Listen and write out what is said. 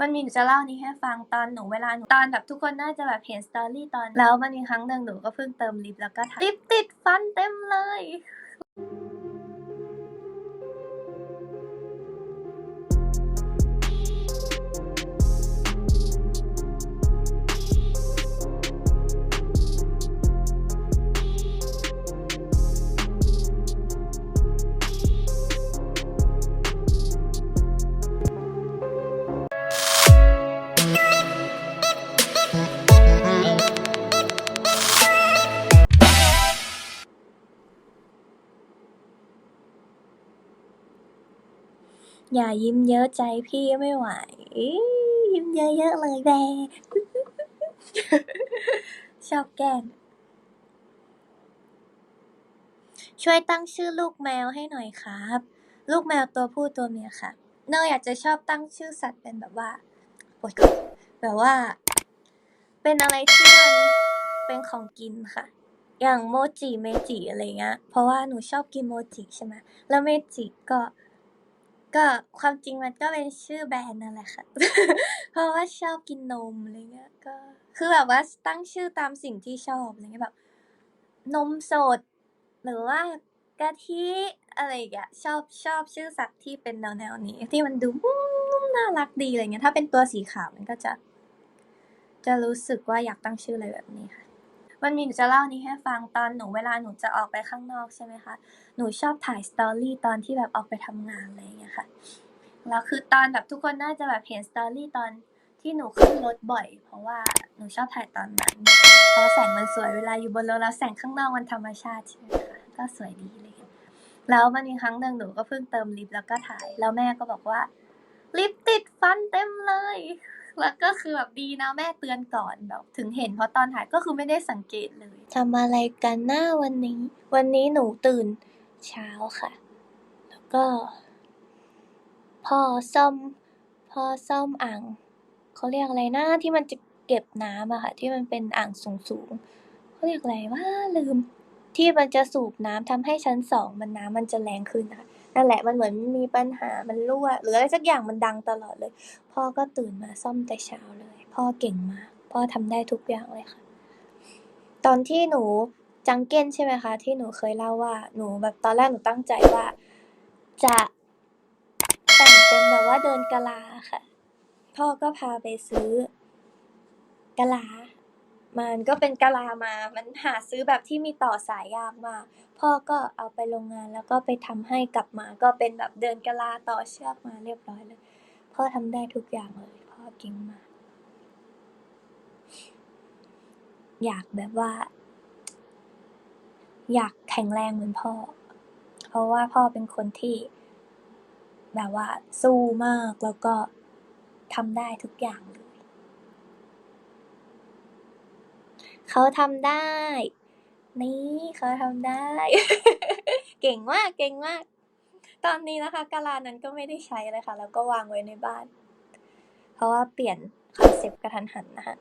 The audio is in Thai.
มันมีหนูจะเล่านี้ให้ฟังตอนหนูเวลาหนูตอนแบบทุกคนน่าจะแบบเห็นสตอรี่ตอน แล้วมันมีครั้งหนึ่งหนูก็เพิ่งเติมลิปแล้วก็ลิปติดฟันเต็มเลย อย่ายิ้มเยอะใจพี่ไม่ไหว ยิ้มเยอะๆเลยแบ ชอบแกล้ง ช่วยตั้งชื่อลูกแมวให้หน่อยครับ ลูกแมวตัวผู้ตัวเมียค่ะ เนยอยากจะชอบตั้งชื่อสัตว์เป็นแบบว่าแบบว่า เป็นอะไรที่มันเป็นของกินค่ะ อย่างโมจิเมจิอะไรเงี้ย เพราะว่าหนูชอบกินโมจิใช่ไหมแล้วเมจิก็ ก็ความจริงมันก็เป็นชื่อแบรนด์นั่นแหละค่ะ เพราะว่าชอบกินนมอะไรเงี้ย ก็ คือแบบว่าตั้งชื่อตามสิ่งที่ชอบอะไรเงี้ยแบบ นมสด หรือว่ากะทิอะไรอย่างเงี้ยชอบชอบชื่อสัตว์ที่เป็นแนวแนวนี้ ที่มันดูมุ้มน่ารักดีอะไรเงี้ยถ้าเป็นตัวสีขาวมันก็จะ จะรู้สึกว่าอยากตั้งชื่ออะไรแบบนี้ค่ะ มันมีหนูจะเล่านี้ให้ฟัง ตอนหนูเวลาหนูจะออกไปข้างนอกใช่ไหมคะ หนูชอบถ่ายสตอรี่ตอนที่แบบออกไปทำงานอะไรอย่างเงี้ยค่ะ แล้วคือตอนแบบทุกคนน่าจะแบบเห็นสตอรี่ตอนที่หนูขึ้นรถบ่อย เพราะว่าหนูชอบถ่ายตอนนั้นเพราะแสงมันสวยเวลาอยู่บนรถแล้วแสงข้างนอกมันธรรมชาติใช่ไหมคะ ก็สวยดีเลย แล้วมันมีครั้งหนึ่งหนูก็เพิ่งเติมลิปแล้วก็ถ่าย แล้วแม่ก็บอกว่าลิปติดฟันเต็มเลย แล้วก็คือแบบดีนะแม่เตือนก่อนแบบถึงเห็นเพราะตอนถ่ายก็คือไม่ได้สังเกตเลยทำอะไรกันหน้าวันนี้ วันนี้หนูตื่นเช้าค่ะ แล้วก็พ่อซ่อมพ่อซ่อมอ่างเขาเรียกอะไรนะที่มันจะเก็บน้ำอะค่ะ ที่มันเป็นอ่างสูงๆเขาเรียกอะไรว่าลืม ที่มันจะสูบน้ำทำให้ชั้นสองมันน้ำมันจะแรงขึ้นค่ะ นั่นแหละมันเหมือนมีปัญหามันรั่ว หรืออะไรสักอย่างมันดังตลอดเลย พ่อก็ตื่นมาซ่อมแต่เช้าเลย พ่อเก่งมาก พ่อทำได้ทุกอย่างเลยค่ะ ตอนที่หนูจังเก้นใช่ไหมคะ ที่หนูเคยเล่าว่าหนูแบบตอนแรกหนูตั้งใจว่า จะแต่งเป็นแบบว่าเดินกะลาค่ะ พ่อก็พาไปซื้อกะลา มันก็เป็นกะลามา มันหาซื้อแบบที่มีต่อสายยากมาก พ่อก็เอาไปโรงงานแล้วก็ไปทำให้กลับมา ก็เป็นแบบเดินกะลาต่อเชือกมาเรียบร้อยเลย พ่อทำได้ทุกอย่างเลย พ่อเก่งมาก อยากแบบว่า อยากแข็งแรงเหมือนพ่อ เพราะว่าพ่อเป็นคนที่ แบบว่าสู้มากแล้วก็ทำได้ทุกอย่างเลย เขาทำได้ นี่เขาทำได้ เก่งมากเก่งมาก ตอนนี้นะคะกะลานั้นก็ไม่ได้ใช้เลยค่ะ แล้วก็วางไว้ในบ้าน เพราะว่าเปลี่ยนคอนเซปต์กระทันหันนะคะ